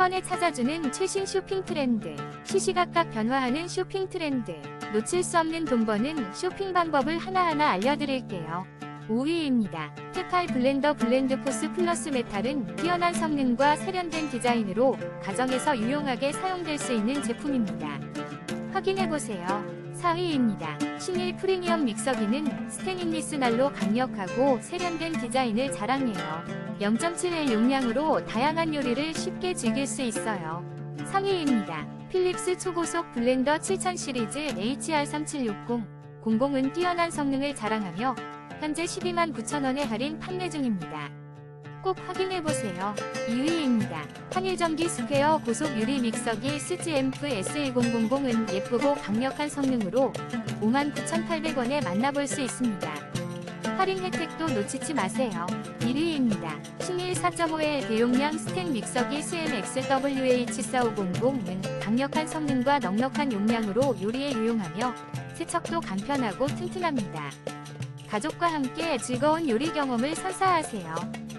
번에 찾아주는 최신 쇼핑 트렌드. 시시각각 변화하는 쇼핑 트렌드. 놓칠 수 없는 돈 버는 쇼핑 방법을 하나하나 알려드릴게요. 5위입니다. 테팔 블렌더 블렌드 포스 플러스 메탈은 뛰어난 성능과 세련된 디자인으로 가정에서 유용하게 사용될 수 있는 제품입니다. 확인해보세요. 4위입니다. 신일 프리미엄 믹서기는 스테인리스 날로 강력하고 세련된 디자인을 자랑해요. 0.7L 용량으로 다양한 요리를 쉽게 즐길 수 있어요. 상위입니다. 필립스 초고속 블렌더 7000 시리즈 HR3760 00은 뛰어난 성능을 자랑하며 현재 12만 9천원에 할인 판매 중입니다. 꼭 확인해보세요. 2위입니다. 한일전기 스퀘어 고속 유리 믹서기 스지앰프 S1000은 예쁘고 강력한 성능으로 59,800원에 만나볼 수 있습니다. 할인 혜택도 놓치지 마세요. 1위입니다. 신일 4.5L 대용량 스텐 믹서기 SMXWH4500은 강력한 성능과 넉넉한 용량으로 요리에 유용하며 세척도 간편하고 튼튼합니다. 가족과 함께 즐거운 요리 경험을 선사하세요.